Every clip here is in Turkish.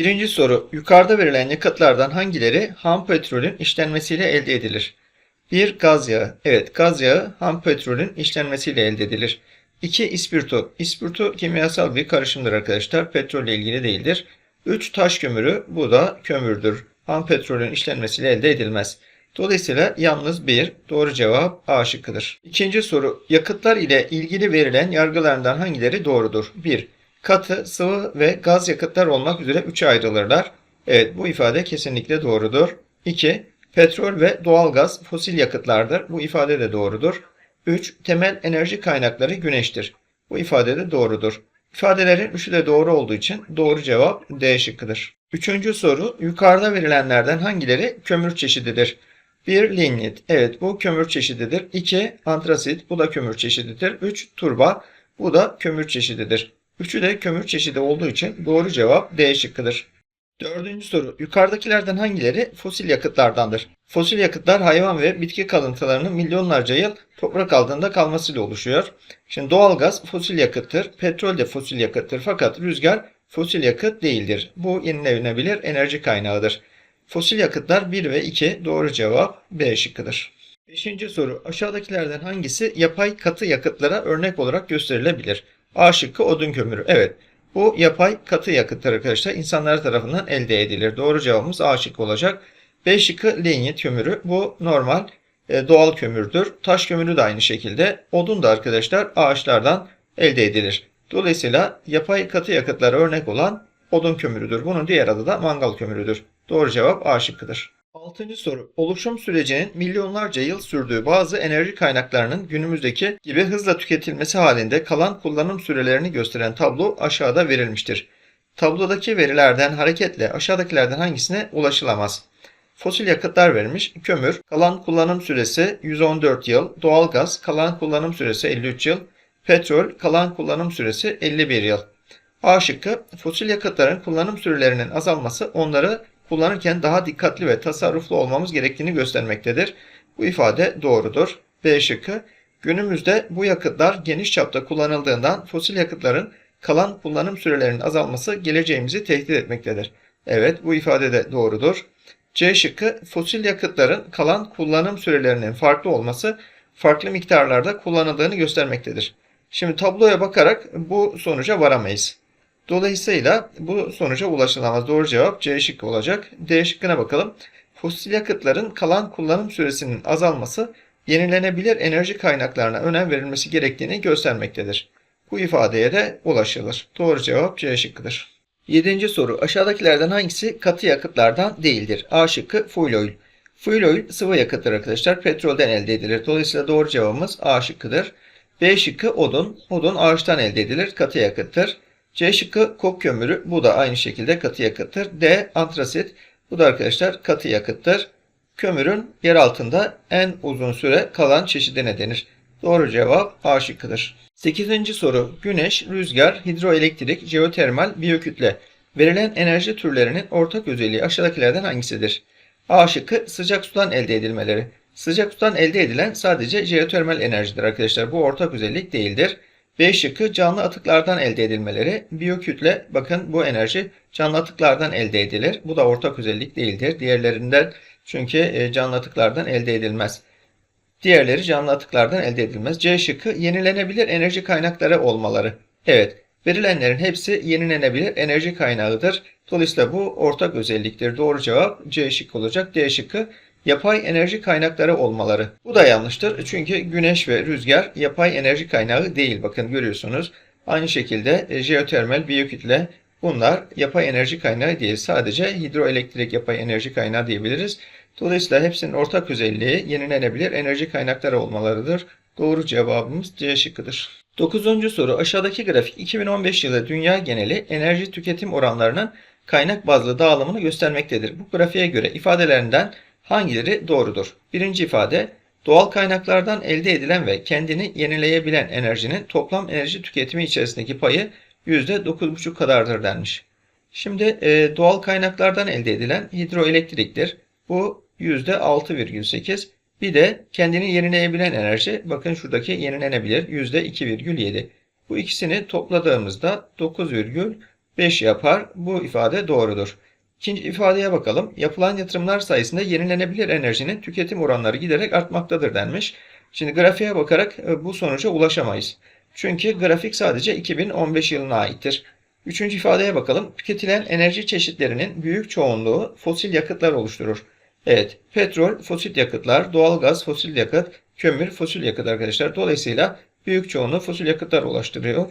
Birinci soru. Yukarıda verilen yakıtlardan hangileri ham petrolün işlenmesiyle elde edilir? 1. Gaz yağı. Evet, gaz yağı ham petrolün işlenmesiyle elde edilir. 2. İspirto. İspirto kimyasal bir karışımdır arkadaşlar. Petrolle ilgili değildir. 3. Taş kömürü. Bu da kömürdür. Ham petrolün işlenmesiyle elde edilmez. Dolayısıyla yalnız bir doğru cevap A şıkkıdır. İkinci soru. Yakıtlar ile ilgili verilen yargılarından hangileri doğrudur? 1. Katı, sıvı ve gaz yakıtlar olmak üzere üçe ayrılırlar. Evet bu ifade kesinlikle doğrudur. 2. Petrol ve doğalgaz fosil yakıtlardır. Bu ifade de doğrudur. 3. Temel enerji kaynakları güneştir. Bu ifade de doğrudur. İfadelerin üçü de doğru olduğu için doğru cevap D şıkkıdır. Üçüncü soru. Yukarıda verilenlerden hangileri kömür çeşididir? 1. Lignit. Evet bu kömür çeşididir. 2. Antrasit. Bu da kömür çeşididir. 3. Turba. Bu da kömür çeşididir. Üçü de kömür çeşidi olduğu için doğru cevap D şıkkıdır. Dördüncü soru. Yukarıdakilerden hangileri fosil yakıtlardandır? Fosil yakıtlar hayvan ve bitki kalıntılarının milyonlarca yıl toprak altında kalmasıyla oluşuyor. Şimdi doğalgaz fosil yakıttır. Petrol de fosil yakıttır. Fakat rüzgar fosil yakıt değildir. Bu yenilenebilir enerji kaynağıdır. Fosil yakıtlar 1 ve 2 doğru cevap B şıkkıdır. Beşinci soru. Aşağıdakilerden hangisi yapay katı yakıtlara örnek olarak gösterilebilir? A şıkkı odun kömürü. Evet. Bu yapay katı yakıttır arkadaşlar. İnsanlar tarafından elde edilir. Doğru cevabımız A şıkkı olacak. B şıkkı linyit kömürü. Bu normal e, doğal kömürdür. Taş kömürü de aynı şekilde. Odun da arkadaşlar ağaçlardan elde edilir. Dolayısıyla yapay katı yakıtlara örnek olan odun kömürüdür. Bunun diğer adı da mangal kömürüdür. Doğru cevap A şıkkıdır. Altıncı soru. Oluşum sürecinin milyonlarca yıl sürdüğü bazı enerji kaynaklarının günümüzdeki gibi hızla tüketilmesi halinde kalan kullanım sürelerini gösteren tablo aşağıda verilmiştir. Tablodaki verilerden hareketle aşağıdakilerden hangisine ulaşılamaz? Fosil yakıtlar vermiş. Kömür, kalan kullanım süresi 114 yıl. Doğalgaz, kalan kullanım süresi 53 yıl. Petrol, kalan kullanım süresi 51 yıl. A şıkkı, fosil yakıtların kullanım sürelerinin azalması onları kullanırken daha dikkatli ve tasarruflu olmamız gerektiğini göstermektedir. Bu ifade doğrudur. B şıkkı, günümüzde bu yakıtlar geniş çapta kullanıldığından fosil yakıtların kalan kullanım sürelerinin azalması geleceğimizi tehdit etmektedir. Evet bu ifade de doğrudur. C şıkkı fosil yakıtların kalan kullanım sürelerinin farklı olması farklı miktarlarda kullanıldığını göstermektedir. Şimdi tabloya bakarak bu sonuca varamayız. Dolayısıyla bu sonuca ulaşılamaz. Doğru cevap C şıkkı olacak. D şıkkına bakalım. Fosil yakıtların kalan kullanım süresinin azalması yenilenebilir enerji kaynaklarına önem verilmesi gerektiğini göstermektedir. Bu ifadeye de ulaşılır. Doğru cevap C şıkkıdır. Yedinci soru. Aşağıdakilerden hangisi katı yakıtlardan değildir? A şıkkı fuel oil. Fuel oil sıvı yakıttır arkadaşlar. Petrolden elde edilir. Dolayısıyla doğru cevabımız A şıkkıdır. B şıkkı odun. Odun ağaçtan elde edilir. Katı yakıttır. C şıkkı kok kömürü. Bu da aynı şekilde katı yakıttır. D antrasit. Bu da arkadaşlar katı yakıttır. Kömürün yer altında en uzun süre kalan çeşidine denir. Doğru cevap A şıkkıdır. 8. soru. Güneş, rüzgar, hidroelektrik, jeotermal, biyokütle. Verilen enerji türlerinin ortak özelliği aşağıdakilerden hangisidir? A şıkkı sıcak sudan elde edilmeleri. Sıcak sudan elde edilen sadece jeotermal enerjidir arkadaşlar. Bu ortak özellik değildir. B şıkkı canlı atıklardan elde edilmeleri. Biyokütle bakın bu enerji canlı atıklardan elde edilir. Bu da ortak özellik değildir. Diğerlerinden çünkü e, canlı atıklardan elde edilmez. Diğerleri canlı atıklardan elde edilmez. C şıkkı yenilenebilir enerji kaynakları olmaları. Evet, verilenlerin hepsi yenilenebilir enerji kaynağıdır. Dolayısıyla bu ortak özelliktir. Doğru cevap C şıkkı olacak. D şıkkı yapay enerji kaynakları olmaları. Bu da yanlıştır. Çünkü güneş ve rüzgar yapay enerji kaynağı değil. Bakın görüyorsunuz. Aynı şekilde e, jeotermal, biyokütle bunlar yapay enerji kaynağı değil. Sadece hidroelektrik yapay enerji kaynağı diyebiliriz. Dolayısıyla hepsinin ortak özelliği yenilenebilir enerji kaynakları olmalarıdır. Doğru cevabımız C şıkkıdır. 9. soru aşağıdaki grafik 2015 yılı dünya geneli enerji tüketim oranlarının kaynak bazlı dağılımını göstermektedir. Bu grafiğe göre ifadelerinden hangileri doğrudur? Birinci ifade doğal kaynaklardan elde edilen ve kendini yenileyebilen enerjinin toplam enerji tüketimi içerisindeki payı %9,5 kadardır denmiş. Şimdi e, doğal kaynaklardan elde edilen hidroelektriktir. Bu %6,8. Bir de kendini yenileyebilen enerji. Bakın şuradaki yenilenebilir %2,7. Bu ikisini topladığımızda 5 yapar. Bu ifade doğrudur. İkinci ifadeye bakalım. Yapılan yatırımlar sayesinde yenilenebilir enerjinin tüketim oranları giderek artmaktadır denmiş. Şimdi grafiğe bakarak e, bu sonuca ulaşamayız. Çünkü grafik sadece 2015 yılına aittir. Üçüncü ifadeye bakalım. Tüketilen enerji çeşitlerinin büyük çoğunluğu fosil yakıtlar oluşturur. Evet, petrol, fosil yakıtlar, doğalgaz, fosil yakıt, kömür, fosil yakıt arkadaşlar. Dolayısıyla büyük çoğunluğu fosil yakıtlar oluşturuyor.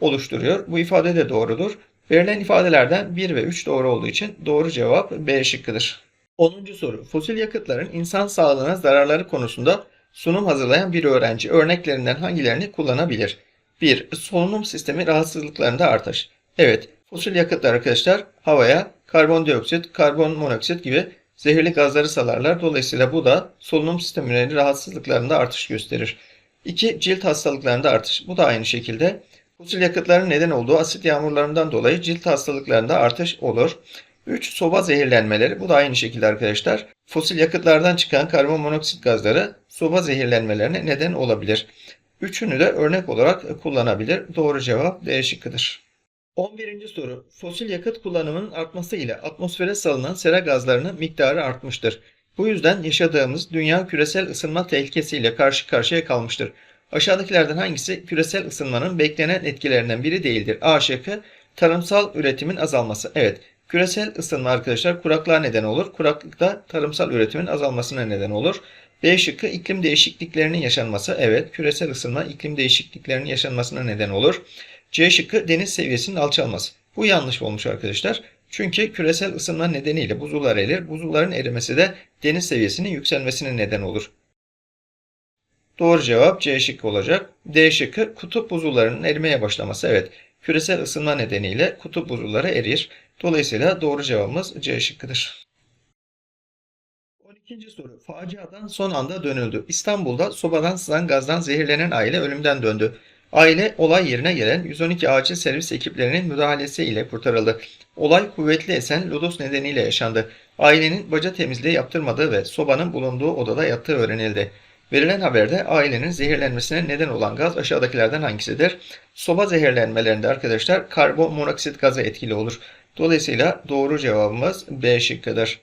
oluşturuyor. Bu ifade de doğrudur. Verilen ifadelerden 1 ve 3 doğru olduğu için doğru cevap B şıkkıdır. 10. soru. Fosil yakıtların insan sağlığına zararları konusunda sunum hazırlayan bir öğrenci örneklerinden hangilerini kullanabilir? 1. Solunum sistemi rahatsızlıklarında artış. Evet, fosil yakıtlar arkadaşlar havaya karbondioksit, karbon monoksit gibi zehirli gazları salarlar. Dolayısıyla bu da solunum sistemleri rahatsızlıklarında artış gösterir. 2. Cilt hastalıklarında artış. Bu da aynı şekilde. Fosil yakıtların neden olduğu asit yağmurlarından dolayı cilt hastalıklarında artış olur. 3. Soba zehirlenmeleri. Bu da aynı şekilde arkadaşlar. Fosil yakıtlardan çıkan karbon monoksit gazları soba zehirlenmelerine neden olabilir. Üçünü de örnek olarak kullanabilir. Doğru cevap D şıkkıdır. 11. soru. Fosil yakıt kullanımının artması ile atmosfere salınan sera gazlarının miktarı artmıştır. Bu yüzden yaşadığımız dünya küresel ısınma tehlikesiyle karşı karşıya kalmıştır. Aşağıdakilerden hangisi küresel ısınmanın beklenen etkilerinden biri değildir? A şıkkı tarımsal üretimin azalması. Evet, küresel ısınma arkadaşlar kuraklığa neden olur. Kuraklıkta tarımsal üretimin azalmasına neden olur. B şıkkı iklim değişikliklerinin yaşanması. Evet, küresel ısınma iklim değişikliklerinin yaşanmasına neden olur. C şıkkı deniz seviyesinin alçalması. Bu yanlış olmuş arkadaşlar. Çünkü küresel ısınma nedeniyle buzullar erir. Buzulların erimesi de deniz seviyesinin yükselmesine neden olur. Doğru cevap C şıkkı olacak. D şıkkı kutup buzullarının erimeye başlaması. Evet, küresel ısınma nedeniyle kutup buzulları erir. Dolayısıyla doğru cevabımız C şıkkıdır. 12. soru. Faciadan son anda dönüldü. İstanbul'da sobadan sızan gazdan zehirlenen aile ölümden döndü. Aile olay yerine gelen 112 acil servis ekiplerinin müdahalesiyle kurtarıldı. Olay kuvvetli esen lodos nedeniyle yaşandı. Ailenin baca temizliği yaptırmadığı ve sobanın bulunduğu odada yattığı öğrenildi. Verilen haberde ailenin zehirlenmesine neden olan gaz aşağıdakilerden hangisidir? Soba zehirlenmelerinde arkadaşlar karbon monoksit gazı etkili olur. Dolayısıyla doğru cevabımız B şıkkıdır.